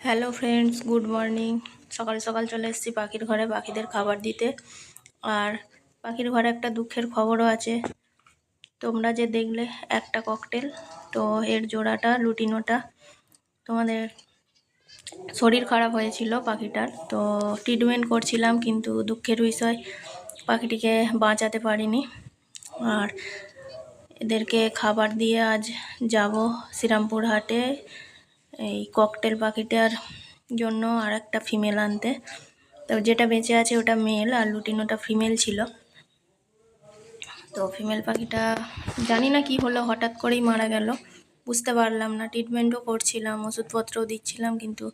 Hello friends, good morning. সকাল সকাল চলে এসেছি পাখির ঘরে পাখিদের খাবার দিতে। আর পাখির ঘরে একটা দুঃখের খবরও আছে। তোমরা যে দেখলে একটা ককটেল তো এর জোড়াটা, লুটিনোটা, তোমাদের শরীর খারাপ হয়েছিল পাখিটার, তো ট্রিটমেন্ট করছিলাম কিন্তু দুঃখের বিষয়, পাখিটিকে বাঁচাতে পারিনি। আর এদেরকে খাবার দিয়ে আজ যাব শ্রীরামপুর হাটে এই ককটেল পাখিটার জন্য আর একটা ফিমেল আনতে। তো যেটা বেঁচে আছে ওটা মেল আর লুটিনোটা ফিমেল ছিল। তো ফিমেল পাখিটা জানি না কি হলো, হঠাৎ করেই মারা গেল। বুঝতে পারলাম না ট্রিটমেন্টও করছিলাম, ওষুধপত্রও দিচ্ছিলাম, কিন্তু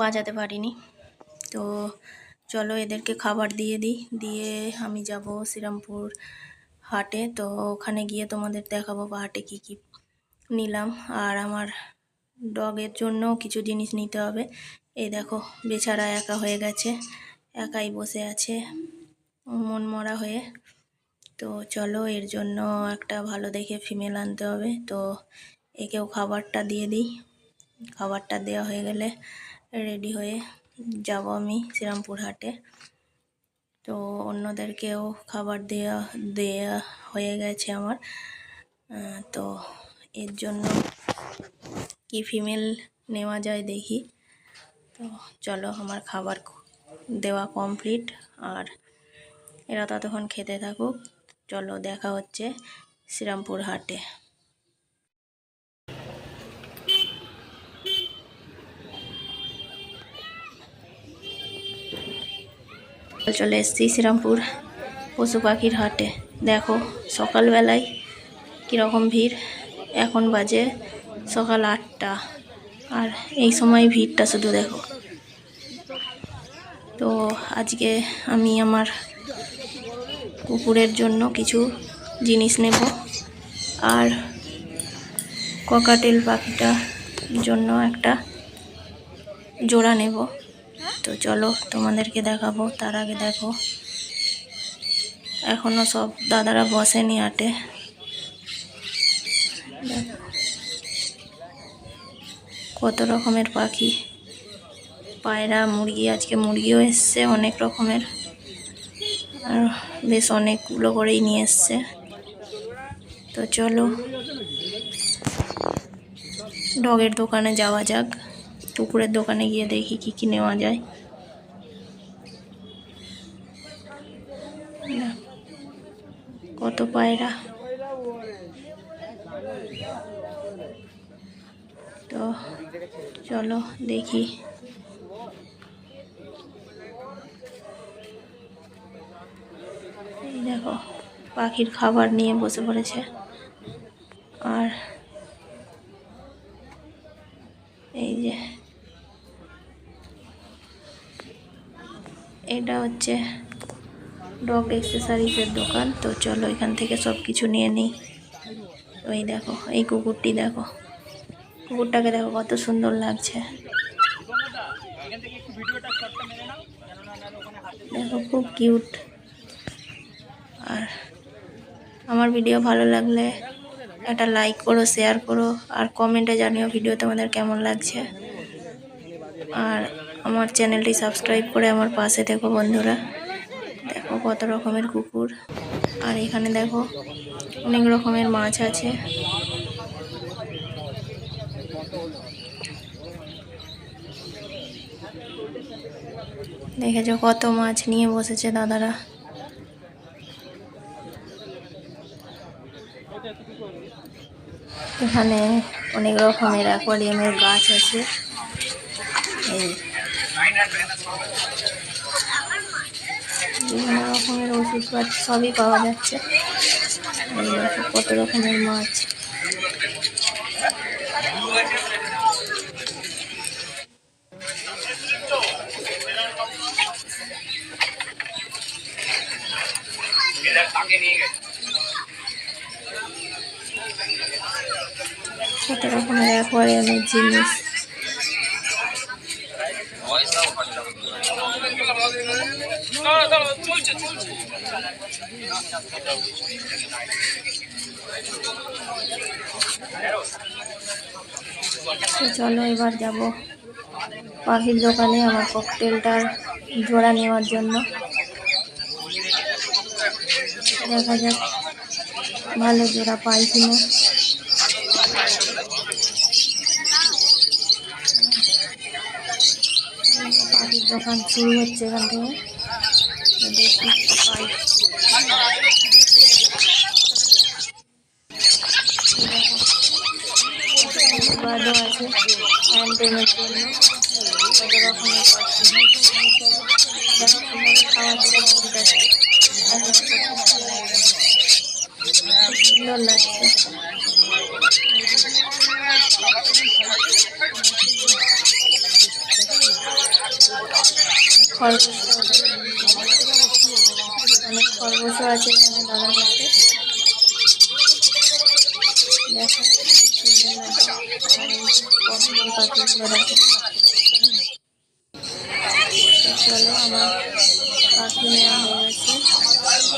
বাঁচাতে পারিনি। তো চলো এদেরকে খাবার দিয়ে দিই, দিয়ে আমি যাব শ্রীরামপুর হাটে। তো ওখানে গিয়ে তোমাদের দেখাবো বা হাটে কী কী নিলাম। আর আমার ডগের জন্য কিছু জিনিস নিতে হবে। এই দেখো, বেচারা একা হয়ে গেছে, একাই বসে আছে, মন মরা হয়ে। তো চলো, এর জন্য একটা ভালো দেখে ফিমেল আনতে হবে। তো একেও খাবারটা দিয়ে দিই। খাবারটা দেওয়া হয়ে গেলে রেডি হয়ে যাব আমি শ্রীরামপুর হাটে তো অন্যদেরকেও খাবার দেওয়া দেয়া হয়ে গেছে আমার। তো এর জন্য কি ফিমেল নেওয়া যায় দেখি। তো চলো আমার খাবার দেওয়া কমপ্লিট আর এরা ততক্ষণ খেতে থাকুক। চলো দেখা হচ্ছে শ্রীরামপুর হাটে। চলে এসছি শ্রীরামপুর পশু পাখির হাটে। দেখো সকালবেলায় কীরকম ভিড়। এখন বাজে সকাল আটটা। আর এই সময় ভিড়টা শুধু দেখো। তো আজকে আমি আমার কুকুরের জন্য কিছু জিনিস নেব। আর ককাটেল পাখিটার জন্য একটা জোড়া নেব। তো চলো তোমাদেরকে দেখাবো, তার আগে দেখো। এখনও সব দাদারা বসেনি আটে। কত রকমের পাখি? পায়রা, মুরগি, আজকে মুরগিও এসছে অনেক রকমের। আর বেশ অনেকগুলো করেই নিয়ে এসছে। তো চলো, ডগের দোকানে যাওয়া যাক, কুকুরের দোকানে গিয়ে দেখি কি কি নেওয়া যায়। কত পায়রা? তো চলো দেখি। এই দেখো, পাখির খাবার নিয়ে বসে পড়েছে। আর এই যে, এটা হচ্ছে ডগ এক্সেসারিজের দোকান। তো চলো এখান থেকে সব কিছু নিয়ে নিই। ওই দেখো, এই কুকুরটি দেখো। কুকুরটাকে দেখো কত সুন্দর লাগছে। দেখো খুব কিউট। আর আমার ভিডিও ভালো লাগলে একটা লাইক করো, শেয়ার করো, আর কমেন্টে জানিও ভিডিও তোমাদের কেমন লাগছে। আর আমার চ্যানেলটি সাবস্ক্রাইব করে আমার পাশে দেখো বন্ধুরা। দেখো কত রকমের কুকুর। আর এখানে দেখো অনেক রকমের মাছ আছে। দেখেছ কত মাছ নিয়ে বসেছে দাদারা। এখানে অনেক রকমের অ্যাকোয়ারিয়ামের গাছ আছে। বিভিন্ন রকমের ওষুধ সবই পাওয়া যাচ্ছে। কত রকমের মাছ। কত রকমের অ্যাকোয়ারিয়ামের জিনিস? চলো এবার যাব। পাখির দোকানে আমার ককটেলটার জোড়া নেওয়ার জন্য। দেখা যাক ভালো জোড়া পাই কিনা পাখির দোকান শুরু হচ্ছে এখান থেকে তো দেখি পাই বার্ডও আছে হ্যান্ডেমের জন্য কত রকমের পাখি দেখো কীভাবে খাওয়াচ্ছে পাখিটাকে খুব সুন্দর লাগছে খরগোশ অনেক খরগোশও আছে এখানে দাদার কাছে আমার পাখি নেওয়া হয়ে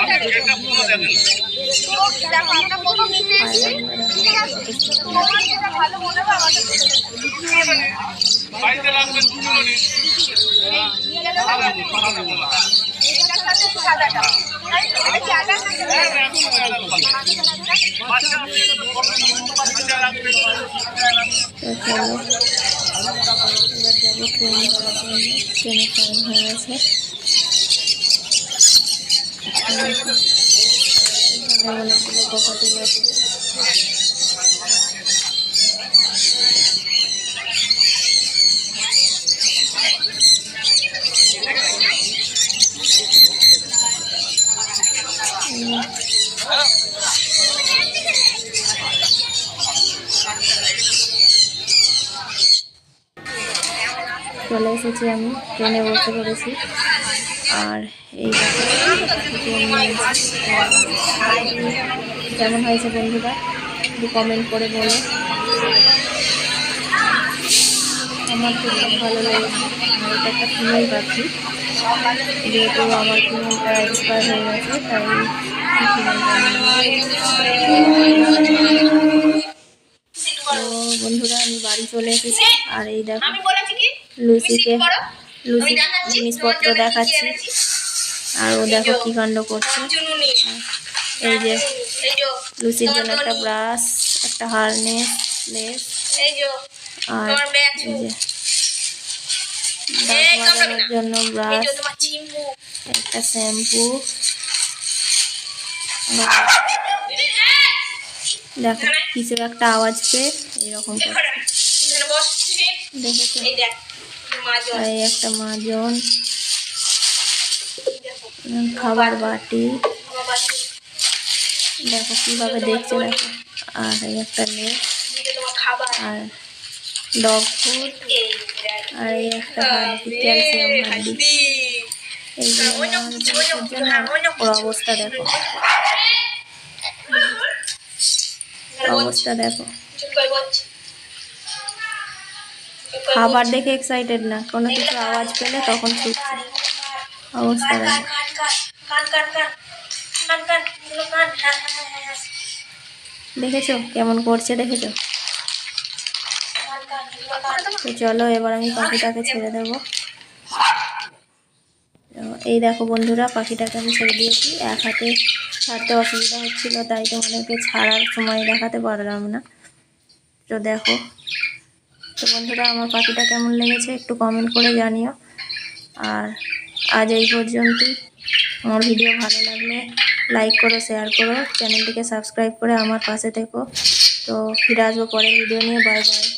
চলো ট্রেন টাইম হয়ে গেছে এখানে অনেকগুলো কপাটিল আছে উম, চলে এসেছি আমি ট্রেনে বসে পড়েছি আর এই কেমন হয়েছে বন্ধুরা? একটু কমেন্ট করে বলো। আমার খুব ভালো লেগেছে। আর এটা একটা ফিমেল পাখি। যেহেতু আমার ফিমেলটা এক্সপায়ার হয়ে গেছে তাই তো বন্ধুরা আমি বাড়ি চলে এসেছি। আর এই দেখো আমি দেখাচ্ছি, জিনিসপত্র দেখাচ্ছি। আর ও দেখো কি কাণ্ড করছে। এই যে লুসির জন্য একটা ব্রাশ একটা হারনেস লেস আর এই যে দাঁত। জন্য ব্রাশ একটা শ্যাম্পু। দেখো কিছু একটা আওয়াজ পেয়ে এরকম দেখেছ? এই আর একটা মাজন। খাবার বাটি। দেখো কীভাবে দেখছে দেখো। আর এই একটা খাবার আর ডগ ফুড আর এই একটা হাড্ডি ক্যালসিয়াম হাড্ডি। এইগুলো মানুষের জন্য ওর অবস্থা দেখো। অবস্থা দেখো। খাবার দেখে এক্সাইটেড না। কোনো কিছু আওয়াজ পেলে তখন ছুটছে অবস্থা দেখো দেখেছ? কেমন করছে দেখেছ? তো চলো এবার আমি পাখিটাকে ছেড়ে দেবো। এই দেখো বন্ধুরা পাখিটাকে আমি ছেড়ে দিয়েছি। এক হাতে ছাড়তে অসুবিধা হচ্ছিল তাই তোমাদেরকে ছাড়ার সময় দেখাতে পারলাম না। তো দেখো তো বন্ধুরা, আমার পাখিটা কেমন লেগেছে একটু কমেন্ট করে জানিও। আর আজ এই পর্যন্তই। আমার ভিডিও ভালো লাগলে লাইক করো শেয়ার করো চ্যানেলটিকে সাবস্ক্রাইব করে আমার পাশে থেকো। তো ফিরে আসব পরের ভিডিও নিয়ে। Bye bye